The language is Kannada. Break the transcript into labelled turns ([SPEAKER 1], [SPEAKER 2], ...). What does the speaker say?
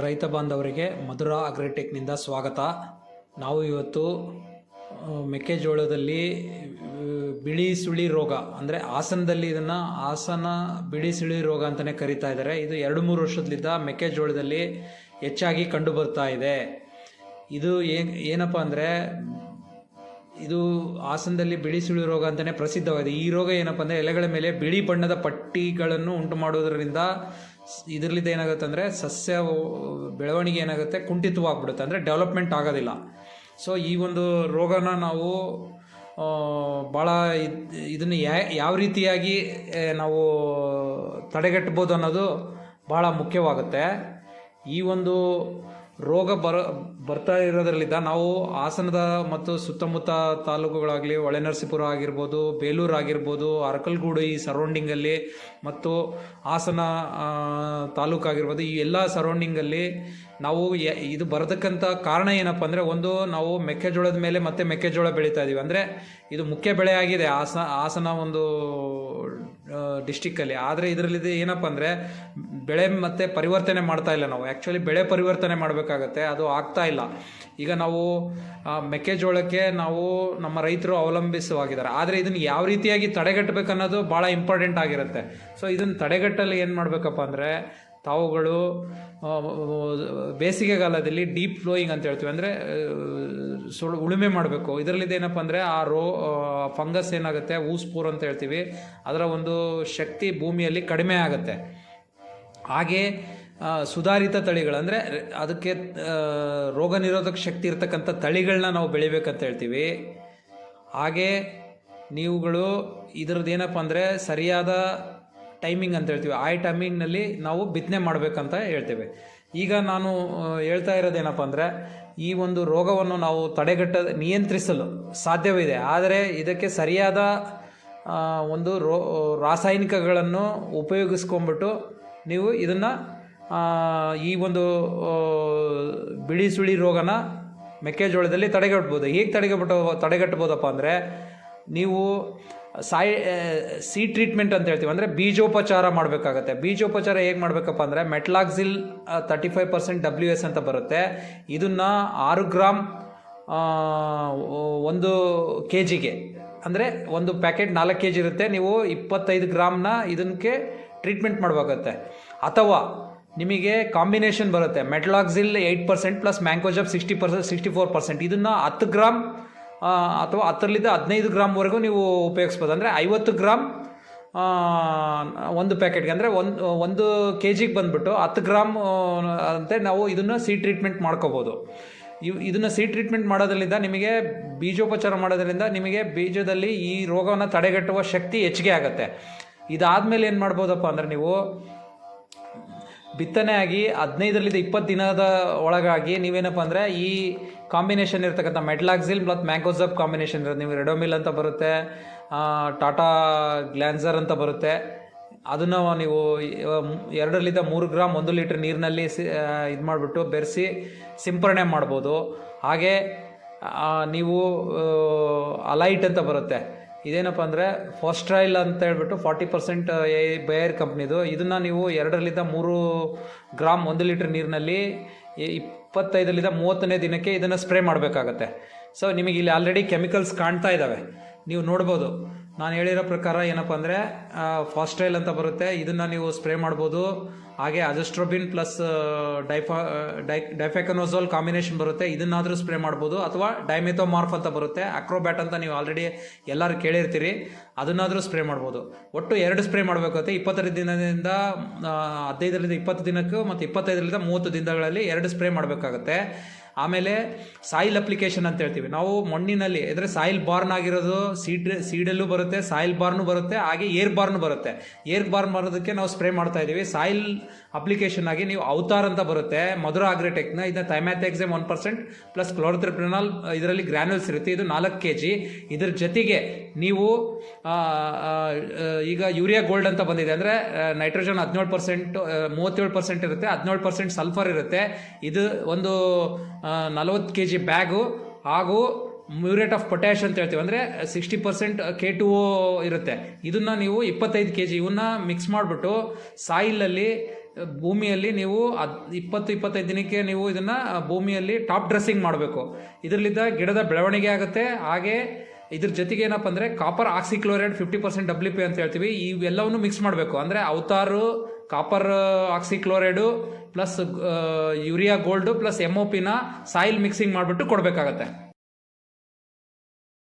[SPEAKER 1] ರೈತ ಬಾಂಧವರಿಗೆ ಮಧುರಾ ಅಗ್ರಿಟೆಕ್ನಿಂದ ಸ್ವಾಗತ. ನಾವು ಇವತ್ತು ಮೆಕ್ಕೆಜೋಳದಲ್ಲಿ, ಬಿಳಿ ಸುಳಿ ರೋಗ, ಅಂದರೆ ಹಾಸನದಲ್ಲಿ ಇದನ್ನು ಹಾಸನ ಬಿಳಿ ಸುಳಿ ರೋಗ ಅಂತಲೇ ಕರೀತಾ ಇದ್ದಾರೆ. ಇದು ಎರಡು ಮೂರು ವರ್ಷದಿಂದ ಮೆಕ್ಕೆಜೋಳದಲ್ಲಿ ಹೆಚ್ಚಾಗಿ ಕಂಡು ಬರ್ತಾ ಇದೆ. ಇದು ಏನ್, ಏನಪ್ಪ ಅಂದರೆ, ಇದು ಹಾಸನದಲ್ಲಿ ಬಿಳಿ ಸುಳಿ ರೋಗ ಅಂತಲೇ ಪ್ರಸಿದ್ಧವಾಗಿದೆ. ಈ ರೋಗ ಏನಪ್ಪ ಅಂದರೆ ಎಲೆಗಳ ಮೇಲೆ ಬಿಳಿ ಬಣ್ಣದ ಪಟ್ಟಿಗಳನ್ನು ಉಂಟು ಮಾಡೋದರಿಂದ ಇದರಿಂದ ಏನಾಗುತ್ತೆ ಅಂದರೆ ಸಸ್ಯ ಬೆಳವಣಿಗೆ ಏನಾಗುತ್ತೆ ಕುಂಠಿತವಾಗ್ಬಿಡುತ್ತೆ. ಅಂದರೆ ಡೆವಲಪ್ಮೆಂಟ್ ಆಗೋದಿಲ್ಲ. ಸೊ ಈ ಒಂದು ರೋಗನ ನಾವು ಭಾಳ ಇದ್- ಇದನ್ನು ಯಾವ ರೀತಿಯಾಗಿ ನಾವು ತಡೆಗಟ್ಬೋದು ಅನ್ನೋದು ಭಾಳ ಮುಖ್ಯವಾಗುತ್ತೆ. ಈ ಒಂದು ರೋಗ ಬರ, ಬರ್ತಾ ಇರೋದ್ರಲ್ಲಿದ್ದ ನಾವು ಹಾಸನದ ಮತ್ತು ಸುತ್ತಮುತ್ತ ತಾಲೂಕುಗಳಾಗಲಿ, ಹೊಳೆನರಸೀಪುರ ಆಗಿರ್ಬೋದು, ಬೇಲೂರು ಆಗಿರ್ಬೋದು, ಅರಕಲ್ಗೂಡು ಈ ಸರೌಂಡಿಂಗಲ್ಲಿ ಮತ್ತು ಹಾಸನ ತಾಲೂಕು ಆಗಿರ್ಬೋದು, ಈ ಎಲ್ಲ ಸರೌಂಡಿಂಗಲ್ಲಿ ನಾವು ಇದು ಬರತಕ್ಕಂಥ ಕಾರಣ ಏನಪ್ಪ ಅಂದರೆ ಒಂದು ನಾವು ಮೆಕ್ಕೆಜೋಳದ ಮೇಲೆ ಮತ್ತೆ ಮೆಕ್ಕೆಜೋಳ ಬೆಳೀತಾ ಇದ್ದೀವಿ ಅಂದರೆ ಇದು ಮುಖ್ಯ ಬೆಳೆ ಆಗಿದೆ ಹಾಸನ ಹಾಸನ ಒಂದು ಡಿಸ್ಟಿಕ್ಕಲ್ಲಿ ಆದರೆ ಇದರಲ್ಲಿ ಏನಪ್ಪ ಅಂದರೆ ಬೆಳೆ ಮತ್ತೆ ಪರಿವರ್ತನೆ ಮಾಡ್ತಾ ಇಲ್ಲ ನಾವು. ಆ್ಯಕ್ಚುಲಿ ಬೆಳೆ ಪರಿವರ್ತನೆ ಮಾಡಬೇಕಾಗತ್ತೆ, ಅದು ಆಗ್ತಾ ಇಲ್ಲ. ಈಗ ನಾವು ಮೆಕ್ಕೆಜೋಳಕ್ಕೆ ನಾವು ನಮ್ಮ ರೈತರು ಅವಲಂಬಿಸುವಾಗಿದ್ದಾರೆ. ಆದರೆ ಇದನ್ನು ಯಾವ ರೀತಿಯಾಗಿ ತಡೆಗಟ್ಟಬೇಕು ಅನ್ನೋದು ಭಾಳ ಇಂಪಾರ್ಟೆಂಟ್ ಆಗಿರುತ್ತೆ. ಸೊ ಇದನ್ನು ತಡೆಗಟ್ಟಲು ಏನು ಮಾಡಬೇಕಪ್ಪ ಅಂದರೆ, ತಾವುಗಳು ಬೇಸಿಗೆಗಾಲದಲ್ಲಿ ಡೀಪ್ ಫ್ಲೋಯಿಂಗ್ ಅಂತ ಹೇಳ್ತೀವಿ. ಅಂದರೆ ಸುಳ್, ಉಳುಮೆ ಮಾಡಬೇಕು. ಇದರಲ್ಲಿ ಏನಪ್ಪ ಅಂದರೆ, ಆ ರೋ ಫಂಗಸ್ ಏನಾಗುತ್ತೆ? ಊಸ್ಪೂರ್ ಅಂತ ಹೇಳ್ತೀವಿ. ಅದರ ಒಂದು ಶಕ್ತಿ ಭೂಮಿಯಲ್ಲಿ ಕಡಿಮೆ ಆಗುತ್ತೆ. ಹಾಗೆ ಸುಧಾರಿತ ತಳಿಗಳು, ಅಂದರೆ ಅದಕ್ಕೆ ರೋಗ ನಿರೋಧಕ ಶಕ್ತಿ ಇರತಕ್ಕಂಥ ತಳಿಗಳನ್ನ ನಾವು ಬೆಳಿಬೇಕಂತ ಹೇಳ್ತೀವಿ. ಹಾಗೆ, ನೀವುಗಳು ಇದ್ರದ್ದು ಏನಪ್ಪ ಅಂದರೆ, ಸರಿಯಾದ ಟೈಮಿಂಗ್ ಅಂತ ಹೇಳ್ತೀವಿ. ಆ ಟೈಮಿಂಗ್ನಲ್ಲಿ ನಾವು ಬಿತ್ತನೆ ಮಾಡಬೇಕಂತ ಹೇಳ್ತೇವೆ. ಈಗ ನಾನು ಹೇಳ್ತಾ ಇರೋದೇನಪ್ಪ ಅಂದರೆ, ಈ ಒಂದು ರೋಗವನ್ನು ನಾವು ತಡೆಗಟ್ಟ, ನಿಯಂತ್ರಿಸಲು ಸಾಧ್ಯವಿದೆ. ಆದರೆ ಇದಕ್ಕೆ ಸರಿಯಾದ ಒಂದು ರೋ, ರಾಸಾಯನಿಕಗಳನ್ನು ಉಪಯೋಗಿಸ್ಕೊಂಡ್ಬಿಟ್ಟು ನೀವು ಇದನ್ನು ಈ ಒಂದು ಬಿಳಿ ಸುಳಿ ರೋಗನ ಮೆಕ್ಕೆಜೋಳದಲ್ಲಿ ತಡೆಗಟ್ಬೋದು. ಹೇಗೆ ತಡೆಗಟ್ಟ ತಡೆಗಟ್ಬೋದಪ್ಪ ಅಂದರೆ, ನೀವು ಸಾಯ್ ಸಿ ಟ್ರೀಟ್ಮೆಂಟ್ ಅಂತ ಹೇಳ್ತೀವಿ. ಅಂದರೆ ಬೀಜೋಪಚಾರ ಮಾಡಬೇಕಾಗತ್ತೆ. ಬೀಜೋಪಚಾರ ಹೇಗೆ ಮಾಡಬೇಕಪ್ಪ ಅಂದರೆ, metalaxyl thirty five percent W S ಅಂತ ಬರುತ್ತೆ. ಇದನ್ನು ಆರು ಗ್ರಾಮ್ ಒಂದು ಕೆ ಜಿಗೆ ಅಂದರೆ ಒಂದು ಪ್ಯಾಕೆಟ್ ನಾಲ್ಕು ಕೆ ಜಿ ಇರುತ್ತೆ. ನೀವು ಇಪ್ಪತ್ತೈದು ಗ್ರಾಮ್ನ ಇದಕ್ಕೆ ಟ್ರೀಟ್ಮೆಂಟ್ ಮಾಡಬೇಕಾಗತ್ತೆ. ಅಥವಾ ನಿಮಗೆ ಕಾಂಬಿನೇಷನ್ ಬರುತ್ತೆ. Metalaxyl eight percent plus mancozeb sixty percent sixty four percent ಇದನ್ನು ಹತ್ತು ಗ್ರಾಮ್ ಅಥವಾ ಹತ್ತರಲ್ಲಿದ್ದ ಹದಿನೈದು ಗ್ರಾಮ್ವರೆಗೂ ನೀವು ಉಪಯೋಗಿಸ್ಬೋದು. ಅಂದರೆ ಐವತ್ತು ಗ್ರಾಮ್ ಒಂದು ಪ್ಯಾಕೆಟ್ಗೆ ಅಂದರೆ ಒಂದು ಒಂದು ಕೆ ಜಿಗೆ ಬಂದುಬಿಟ್ಟು ಹತ್ತು ಗ್ರಾಮ್ ಅಂತೆ ನಾವು ಇದನ್ನು ಸಿ ಟ್ರೀಟ್ಮೆಂಟ್ ಮಾಡ್ಕೋಬೋದು. ಇವ್, ಇದನ್ನು ಸಿ ಟ್ರೀಟ್ಮೆಂಟ್ ಮಾಡೋದ್ರಿಂದ ನಿಮಗೆ ಬೀಜೋಪಚಾರ ಮಾಡೋದ್ರಿಂದ ನಿಮಗೆ ಬೀಜದಲ್ಲಿ ಈ ರೋಗವನ್ನು ತಡೆಗಟ್ಟುವ ಶಕ್ತಿ ಹೆಚ್ಚಿಗೆ ಆಗುತ್ತೆ. ಇದಾದಮೇಲೆ ಏನು ಮಾಡ್ಬೋದಪ್ಪ ಅಂದರೆ ನೀವು ಬಿತ್ತನೆ ಆಗಿ ಹದಿನೈದರಿಂದ ಇಪ್ಪತ್ತು ದಿನದ ಒಳಗಾಗಿ ನೀವೇನಪ್ಪ ಅಂದರೆ ಈ ಕಾಂಬಿನೇಷನ್ ಇರ್ತಕ್ಕಂಥ ಮೆಟ್ಲಾಕ್ಸಿಲ್ ಮತ್ತು ಮ್ಯಾಂಗೋಸಬ್ ಕಾಂಬಿನೇಷನ್ ಇರೋದು. ನೀವು ರೆಡೋಮಿಲ್ ಅಂತ ಬರುತ್ತೆ ಟಾಟಾ ಗ್ಲ್ಯಾನ್ಸರ್ ಅಂತ ಬರುತ್ತೆ. ಅದನ್ನು ನೀವು ಎರಡರಿಂದ ಮೂರು ಗ್ರಾಮ್ ಒಂದು ಲೀಟ್ರ್ ನೀರಿನಲ್ಲಿ ಸಿ ಇದು ಮಾಡಿಬಿಟ್ಟು ಬೆರೆಸಿ ಸಿಂಪರಣೆ ಮಾಡ್ಬೋದು. ಹಾಗೆ ನೀವು ಅಲೈಟ್ ಅಂತ ಬರುತ್ತೆ. ಇದೇನಪ್ಪ ಅಂದರೆ ಫಾಸ್ಟ್ರೈಲ್ ಅಂತ ಹೇಳ್ಬಿಟ್ಟು ಫಾರ್ಟಿ ಪರ್ಸೆಂಟ್ ಬೇಯರ್ ಕಂಪ್ನಿದು. ಇದನ್ನು ನೀವು ಎರಡರಲ್ಲಿದ್ದ ಮೂರು ಗ್ರಾಮ್ ಒಂದು ಲೀಟ್ರ್ ನೀರಿನಲ್ಲಿ ಇಪ್ಪತ್ತೈದರಿಂದ ಮೂವತ್ತನೇ ದಿನಕ್ಕೆ ಇದನ್ನು ಸ್ಪ್ರೇ ಮಾಡಬೇಕಾಗತ್ತೆ. ಸೊ ನಿಮಗೆ ಇಲ್ಲಿ ಆಲ್ರೆಡಿ ಕೆಮಿಕಲ್ಸ್ ಕಾಣ್ತಾ ಇದ್ದಾವೆ ನೀವು ನೋಡ್ಬೋದು. ನಾನು ಹೇಳಿರೋ ಪ್ರಕಾರ ಏನಪ್ಪ ಅಂದರೆ ಫಾಸ್ಟ್ರೈಲ್ ಅಂತ ಬರುತ್ತೆ. ಇದನ್ನು ನೀವು ಸ್ಪ್ರೇ ಮಾಡ್ಬೋದು. ಹಾಗೆ ಅಜಸ್ಟ್ರೋಬಿನ್ ಪ್ಲಸ್ ಡೈಫಾ ಡೈ, ಡೈಫೆಕನೋಸೋಲ್ ಕಾಂಬಿನೇಷನ್ ಬರುತ್ತೆ. ಇದನ್ನಾದರೂ ಸ್ಪ್ರೇ ಮಾಡ್ಬೋದು. ಅಥವಾ ಡೈಮೆಥೋಮಾರ್ಫ್ ಅಂತ ಬರುತ್ತೆ. ಅಕ್ರೋಬ್ಯಾಟ್ ಅಂತ ನೀವು ಆಲ್ರೆಡಿ ಎಲ್ಲರೂ ಕೇಳಿರ್ತೀರಿ. ಅದನ್ನಾದರೂ ಸ್ಪ್ರೇ ಮಾಡ್ಬೋದು. ಒಟ್ಟು ಎರಡು ಸ್ಪ್ರೇ ಮಾಡಬೇಕಾಗುತ್ತೆ. ಇಪ್ಪತ್ತೈದು ದಿನದಿಂದ ಹದಿನೈದರಿಂದ ಇಪ್ಪತ್ತು ದಿನಕ್ಕೂ ಮತ್ತು ಇಪ್ಪತ್ತೈದರಿಂದ ಮೂವತ್ತು ದಿನಗಳಲ್ಲಿ ಎರಡು ಸ್ಪ್ರೇ ಮಾಡಬೇಕಾಗತ್ತೆ. ಆಮೇಲೆ ಸಾಯಿಲ್ ಅಪ್ಲಿಕೇಶನ್ ಅಂತ ಹೇಳ್ತೀವಿ. ನಾವು ಮಣ್ಣಿನಲ್ಲಿ, ಅಂದರೆ ಸಾಯಿಲ್ ಬಾರ್ನ್ ಆಗಿರೋದು ಸೀಡ್, ಸೀಡಲ್ಲೂ ಬರುತ್ತೆ, ಸಾಯಿಲ್ ಬಾರ್ನು ಬರುತ್ತೆ, ಹಾಗೆ ಏರ್ ಬಾರ್ನು ಬರುತ್ತೆ. ಏರ್ ಬಾರ್ನ್ ಬರೋದಕ್ಕೆ ನಾವು ಸ್ಪ್ರೇ ಮಾಡ್ತಾ ಇದ್ದೀವಿ. ಸಾಯಿಲ್ ಅಪ್ಲಿಕೇಶನ್ ಆಗಿ ನೀವು ಅವತಾರ್ ಅಂತ ಬರುತ್ತೆ. ಮಧುರ ಆಗ್ರಿಟೆಕ್ನ ಇದನ್ನ thiamethoxam one percent plus chlorantraniliprole ಇದರಲ್ಲಿ ಗ್ರ್ಯಾನ್ಯೂಲ್ಸ್ ಇರುತ್ತೆ. ಇದು ನಾಲ್ಕು ಕೆ ಜಿ ಇದ್ರ ಜೊತೆಗೆ ನೀವು ಈಗ ಯೂರಿಯಾ ಗೋಲ್ಡ್ ಅಂತ ಬಂದಿದೆ. ಅಂದರೆ ನೈಟ್ರೋಜನ್ ಹದಿನೇಳು ಪರ್ಸೆಂಟ್, ಮೂವತ್ತೇಳು ಪರ್ಸೆಂಟ್ ಇರುತ್ತೆ, ಹದಿನೇಳು ಪರ್ಸೆಂಟ್ ಸಲ್ಫರ್ ಇರುತ್ತೆ. ಇದು ಒಂದು ನಲವತ್ತು ಕೆ ಜಿ ಬ್ಯಾಗು ಹಾಗೂ ಮ್ಯೂರೇಟ್ ಆಫ್ ಪೊಟ್ಯಾಶ್ ಅಂತ ಹೇಳ್ತೀವಿ. ಅಂದರೆ sixty percent K two O ಇರುತ್ತೆ. ಇದನ್ನು ನೀವು ಇಪ್ಪತ್ತೈದು ಕೆ ಜಿ ಇವನ್ನ ಮಿಕ್ಸ್ ಮಾಡಿಬಿಟ್ಟು ಸಾಯಿಲಲ್ಲಿ, ಭೂಮಿಯಲ್ಲಿ ನೀವು ಅದ್ ಇಪ್ಪತ್ತು, ಇಪ್ಪತ್ತೈದು ದಿನಕ್ಕೆ ನೀವು ಇದನ್ನು ಭೂಮಿಯಲ್ಲಿ ಟಾಪ್ ಡ್ರೆಸ್ಸಿಂಗ್ ಮಾಡಬೇಕು. ಇದರಲ್ಲಿದ್ದ ಗಿಡದ ಬೆಳವಣಿಗೆ ಆಗುತ್ತೆ. ಹಾಗೆ ಇದ್ರ ಜೊತೆಗೆ ಏನಪ್ಪ ಅಂದರೆ copper oxychloride fifty percent W P ಅಂತ ಹೇಳ್ತೀವಿ. ಇವೆಲ್ಲವನ್ನು ಮಿಕ್ಸ್ ಮಾಡಬೇಕು. ಅಂದರೆ ಅವತಾರು copper oxychloride plus urea gold plus M O ಪಿನ ಸಾಯಿಲ್ ಮಿಕ್ಸಿಂಗ್ ಮಾಡಿಬಿಟ್ಟು ಕೊಡಬೇಕಾಗತ್ತೆ.